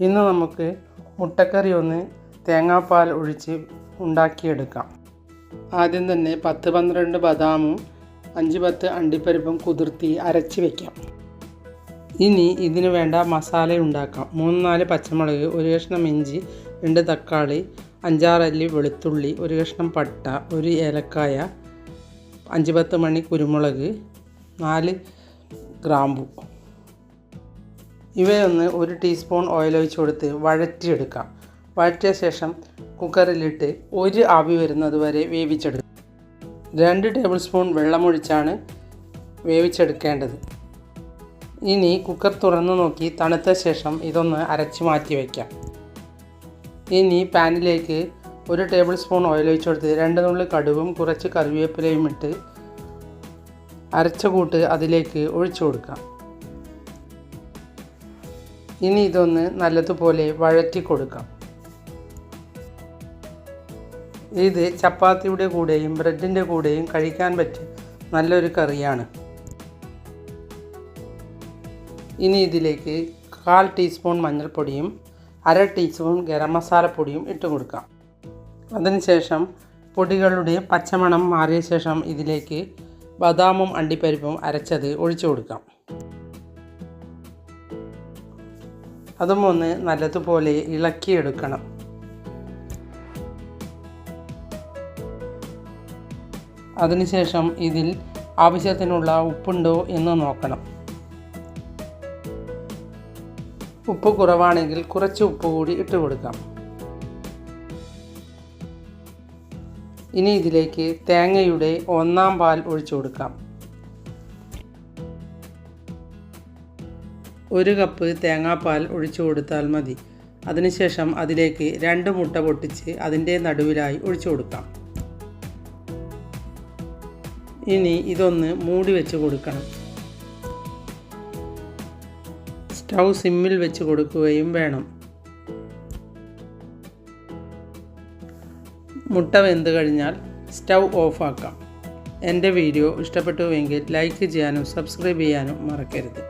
ഇന്ന് നമുക്ക് മുട്ടക്കറി ഒന്ന് തേങ്ങാപ്പാൽ ഒഴിച്ച് ഉണ്ടാക്കിയെടുക്കാം. ആദ്യം തന്നെ പത്ത് പന്ത്രണ്ട് ബദാമും അഞ്ച് പത്ത് അണ്ടിപ്പരിപ്പും കുതിർത്തി അരച്ച് വയ്ക്കാം ഇനി ഇതിന് വേണ്ട മസാല ഉണ്ടാക്കാം. മൂന്ന് നാല് പച്ചമുളക് ഒരു കഷ്ണം ഇഞ്ചി രണ്ട് തക്കാളി അഞ്ചാറല്ലി വെളുത്തുള്ളി ഒരു കഷ്ണം പട്ട ഒരു ഏലക്കായ അഞ്ച് പത്ത് മണി കുരുമുളക് നാല് ഗ്രാമ്പു. ഇവയൊന്ന് ഒരു ടീസ്പൂൺ ഓയിൽ ഒഴിച്ച് കൊടുത്ത് വഴറ്റിയെടുക്കാം. വഴറ്റിയ ശേഷം കുക്കറിലിട്ട് ഒരു ആവി വരുന്നത് വരെ വേവിച്ചെടുക്കാം. രണ്ട് ടേബിൾ സ്പൂൺ വെള്ളമൊഴിച്ചാണ് വേവിച്ചെടുക്കേണ്ടത്. ഇനി കുക്കർ തുറന്നു നോക്കി തണുത്ത ശേഷം ഇതൊന്ന് അരച്ച് മാറ്റി വയ്ക്കാം ഇനി പാനിലേക്ക് ഒരു ടേബിൾ സ്പൂൺ ഓയിൽ ഒഴിച്ച് കൊടുത്ത് രണ്ട് നുള്ളി കടുവും കുറച്ച് കറിവേപ്പിലയും ഇട്ട് അരച്ച കൂട്ട് അതിലേക്ക് ഒഴിച്ചു കൊടുക്കാം. ഇനി ഇതൊന്ന് നല്ലതുപോലെ വഴറ്റി കൊടുക്കാം. ഇത് ചപ്പാത്തിയുടെ കൂടെയും ബ്രെഡിന്റെ കൂടെയും കഴിക്കാൻ പറ്റിയ നല്ലൊരു കറിയാണ്. ഇനി ഇതിലേക്ക് കാൽ ടീസ്പൂൺ മഞ്ഞൾപ്പൊടിയും അര ടീസ്പൂൺ ഗരം മസാലപ്പൊടിയും ഇട്ട് കൊടുക്കാം. അതിനുശേഷം പൊടികളുടെ പച്ചമണം മാറിയ ശേഷം ഇതിലേക്ക് ബദാമും അണ്ടിപ്പരിപ്പും അരച്ചത് ഒഴിച്ചു കൊടുക്കാം. അതും ഒന്ന് നല്ലതുപോലെ ഇളക്കിയെടുക്കണം. അതിനുശേഷം ഇതിൽ ആവശ്യത്തിനുള്ള ഉപ്പുണ്ടോ എന്ന് നോക്കണം. ഉപ്പ് കുറവാണെങ്കിൽ കുറച്ച് ഉപ്പ് കൂടി ഇട്ട് കൊടുക്കാം. ഇനി ഇതിലേക്ക് തേങ്ങയുടെ ഒന്നാം പാൽ ഒഴിച്ചു കൊടുക്കാം. ഒരു കപ്പ് തേങ്ങാപ്പാൽ ഒഴിച്ചു കൊടുത്താൽ മതി. അതിനുശേഷം അതിലേക്ക് രണ്ട് മുട്ട പൊട്ടിച്ച് അതിന്റെ നടുവിലായി ഒഴിച്ചു കൊടുക്കാം. ഇനി ഇതൊന്ന് മൂടി വെച്ച് കൊടുക്കണം. സ്റ്റൗ സിമ്മിൽ വെച്ച് കൊടുക്കുകയും വേണം. മുട്ട വെന്ത് കഴിഞ്ഞാൽ സ്റ്റൗ ഓഫാക്കാം. എന്റെ വീഡിയോ ഇഷ്ടപ്പെട്ടുവെങ്കിൽ ലൈക്ക് ചെയ്യാനും സബ്സ്ക്രൈബ് ചെയ്യാനും മറക്കരുത്.